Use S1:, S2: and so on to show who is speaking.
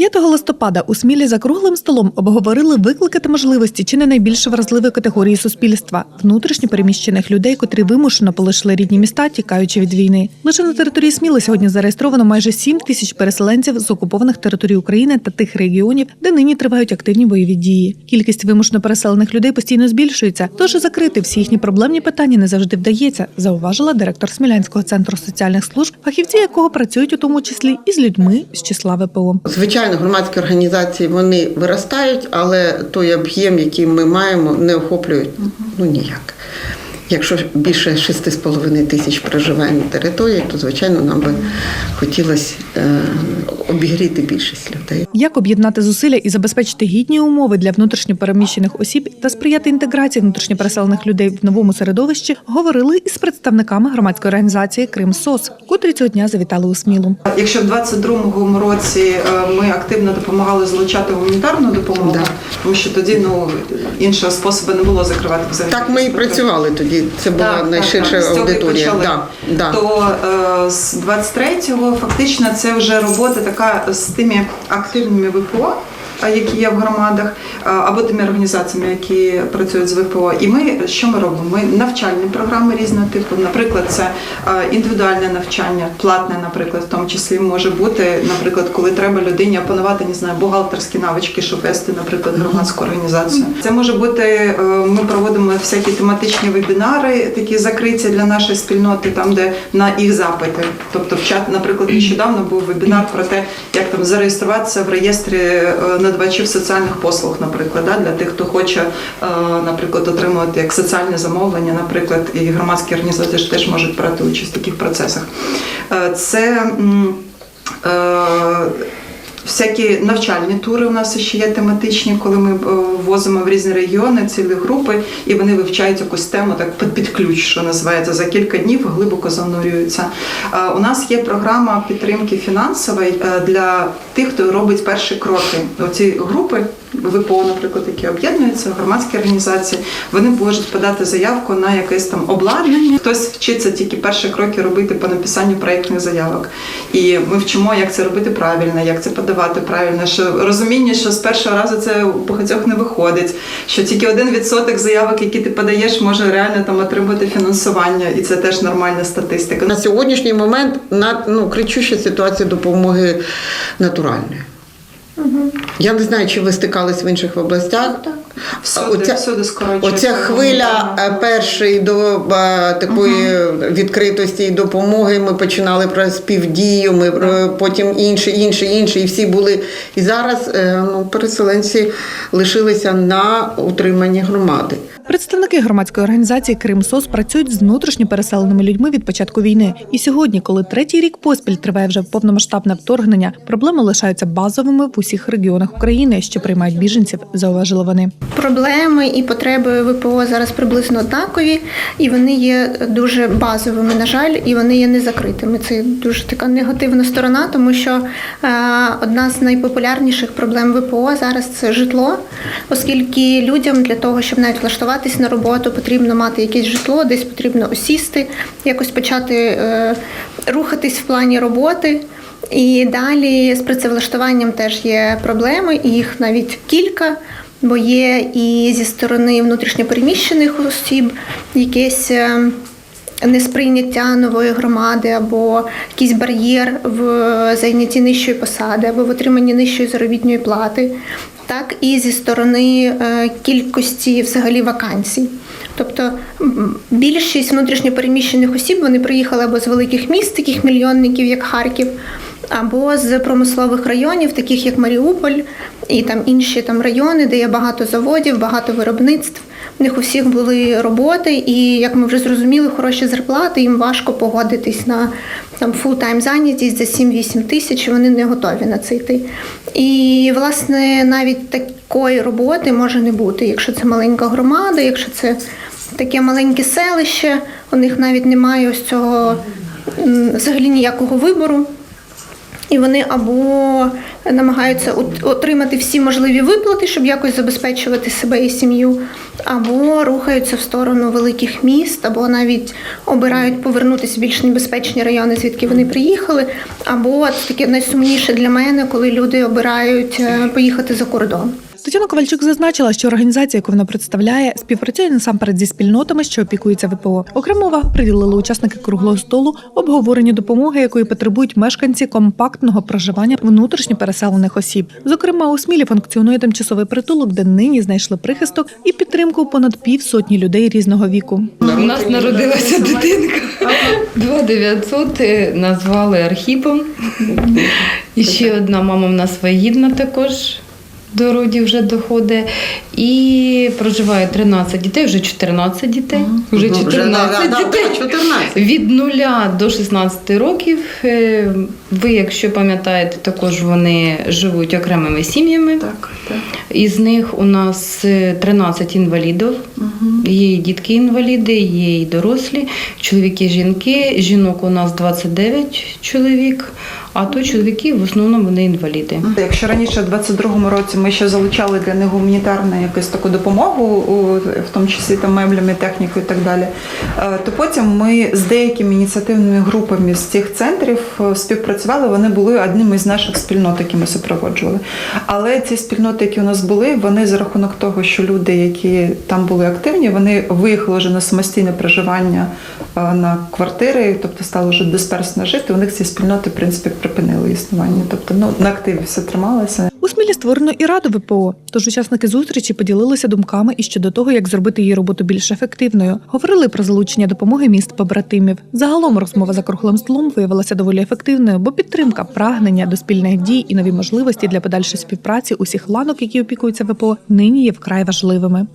S1: 5 листопада у Смілі за круглим столом обговорили виклики та можливості чи не найбільш вразливої категорії суспільства внутрішньо переміщених людей, котрі вимушено полишили рідні міста, тікаючи від війни. Лише на території Сміли сьогодні зареєстровано майже 7 тисяч переселенців з окупованих територій України та тих регіонів, де нині тривають активні бойові дії. Кількість вимушено переселених людей постійно збільшується, тож закрити всі їхні проблемні питання не завжди вдається, зауважила директор Смілянського центру соціальних служб, фахівці якого працюють у тому числі і з людьми з числа ВПО.
S2: Звичайно, громадські організації вони виростають, але той об'єм, який ми маємо, не охоплюють ну ніяк. Якщо більше 6,5 тисяч проживає на території, то звичайно нам би хотілося е, обігріти більшість людей.
S1: Як об'єднати зусилля і забезпечити гідні умови для внутрішньопереміщених осіб та сприяти інтеграції внутрішньопереселених людей в новому середовищі, говорили із представниками громадської організації Крим СОС, котрі цього дня завітали у Смілу.
S3: Якщо в 22-му році е, ми активно допомагали залучати гуманітарну допомогу,
S2: Да.
S3: тому що тоді ну іншого способу не було закривати взагалі.
S2: Так ми і працювали тоді. Це була
S3: Так,
S2: найширша
S3: так, так.
S2: Аудиторія.
S3: почали.
S2: Да, да.
S3: То е, з 23-го фактично це вже робота така з тими активними ВПО. Які є в громадах або тими організаціями, які працюють з ВПО, і ми що ми робимо? Ми навчальні програми різного типу. Наприклад, це індивідуальне навчання, платне, наприклад, в тому числі може бути, наприклад, коли треба людині опанувати не знаю, бухгалтерські навички, щоб вести, наприклад, громадську організацію. Це може бути. е, Ми проводимо всякі тематичні вебінари, такі закриті для нашої спільноти, там де на їх запити. Тобто, в чат, наприклад, нещодавно був вебінар про те, як там зареєструватися в реєстрі е, надавачів соціальних послуг, наприклад, да, для тих, хто хоче, е, наприклад, отримувати як соціальне замовлення, наприклад, і громадські організації теж можуть брати участь в таких процесах. Е, Це е, Всякі навчальні тури у нас ще є тематичні, коли ми е, возимо в різні регіони цілі групи, і вони вивчають якусь тему так під, ключ, що називається за кілька днів глибоко занурюються. Е, У нас є програма підтримки фінансової е, для тих, хто робить перші кроки. Оці групи ВПО, наприклад, які об'єднуються, громадські організації, вони можуть подати заявку на якесь там обладнання. Хтось вчиться тільки перші кроки робити по написанню проєктних заявок. І ми вчимо, як це робити правильно, як це подавати правильно. Що розуміння, що з першого разу це у багатьох не виходить, що тільки один відсоток заявок, які ти подаєш, може реально там отримати фінансування, і це теж нормальна статистика.
S2: На сьогоднішній момент на ну, кричуща ситуація допомоги натуральної. Я не знаю, чи ви стикались в інших областях.
S3: Всюди, всюди скорочується.
S2: Оця хвиля е, першої до е, такої відкритості і допомоги. Ми починали про співдію, ми про- потім інші, інші, інші, і всі були. І зараз е, ну, переселенці лишилися на утриманні громади.
S1: Представники громадської організації Крим СОС працюють з внутрішньо переселеними людьми від початку війни. І сьогодні, коли третій рік поспіль триває вже повномасштабне вторгнення, проблеми лишаються базовими в усіх регіонах України, що приймають біженців, зауважили вони.
S4: Проблеми і потреби ВПО зараз приблизно однакові, і вони є дуже базовими, на жаль, і вони є незакритими. Це дуже така негативна сторона, тому що е, одна з найпопулярніших проблем ВПО зараз це житло, оскільки людям для того, щоб навіть влаштуватись на роботу, потрібно мати якесь житло, десь потрібно осісти, якось почати е, рухатись в плані роботи. І далі з працевлаштуванням теж є проблеми, і їх навіть кілька, бо є і зі сторони внутрішньопереміщених осіб якесь е, несприйняття нової громади, або якийсь бар'єр в зайнятті нижчої посади, або в отриманні нижчої заробітної плати, так і зі сторони е, кількості взагалі вакансій. Тобто більшість внутрішньопереміщених осіб вони приїхали або з великих міст, таких мільйонників, як Харків, або з промислових районів, таких як Маріуполь, і там інші там райони, де є багато заводів, багато виробництв. В них у всіх були роботи, і як ми вже зрозуміли, хороші зарплати, їм важко погодитись на там фул-тайм зайнятість за 7-8 тисяч. Вони не готові на це йти. І власне навіть такої роботи може не бути, якщо це маленька громада, якщо це таке маленьке селище, у них навіть немає ось цього взагалі ніякого вибору. І вони або намагаються отримати всі можливі виплати, щоб якось забезпечувати себе і сім'ю, або рухаються в сторону великих міст, або навіть обирають повернутися в більш небезпечні райони, звідки вони приїхали, або таке найсумніше для мене, коли люди обирають е, поїхати за кордон.
S1: Тетяна Ковальчук зазначила, що організація, яку вона представляє, співпрацює насамперед зі спільнотами, що опікуються ВПО. Окрему увагу приділили учасники круглого столу обговоренню допомоги, якої потребують мешканці компактного проживання внутрішньо переселених осіб. Зокрема, у Смілі функціонує тимчасовий притулок, де нині знайшли прихисток і підтримку понад півсотні людей різного віку.
S5: У нас народилася дитинка. 2900 е, назвали Архіпом. І ще одна мама в нас вагітна також. До родів вже доходить. І проживає 13 дітей, вже 14 дітей. Вже
S2: Ну,
S5: 14
S2: да, да,
S5: дітей.
S2: да, 14.
S5: Від 0 до 16 років. Е, Ви, якщо пам'ятаєте, також вони живуть окремими сім'ями.
S3: Так, так.
S5: Із них у нас е, 13 інвалідів. Є і дітки-інваліди, є і дорослі, чоловіки, жінки. Жінок у нас 29 чоловік, а то чоловіки в основному вони інваліди.
S3: Якщо раніше, в 22-му році, ми ще залучали для них гуманітарну якусь таку допомогу, в тому числі там меблями, технікою і так далі, е, то потім ми з деякими ініціативними групами з цих центрів е, співпрацювали. Вони були одним із наших спільнот, які ми супроводжували. Але ці спільноти, які у нас були, вони за рахунок того, що люди, які там були активні, вони виїхали вже на самостійне проживання на квартири, тобто стали вже дисперсно жити. У них ці спільноти, в принципі, припинили існування. Тобто, ну на активі все трималося.
S1: У Смілі створено і раду ВПО, тож учасники зустрічі поділилися думками і щодо того, як зробити її роботу більш ефективною. Говорили про залучення допомоги міст побратимів. Загалом розмова за круглим столом виявилася доволі ефективною, бо підтримка, прагнення до спільних дій і нові можливості для подальшої співпраці усіх ланок, які опікуються ВПО, нині є вкрай важливими.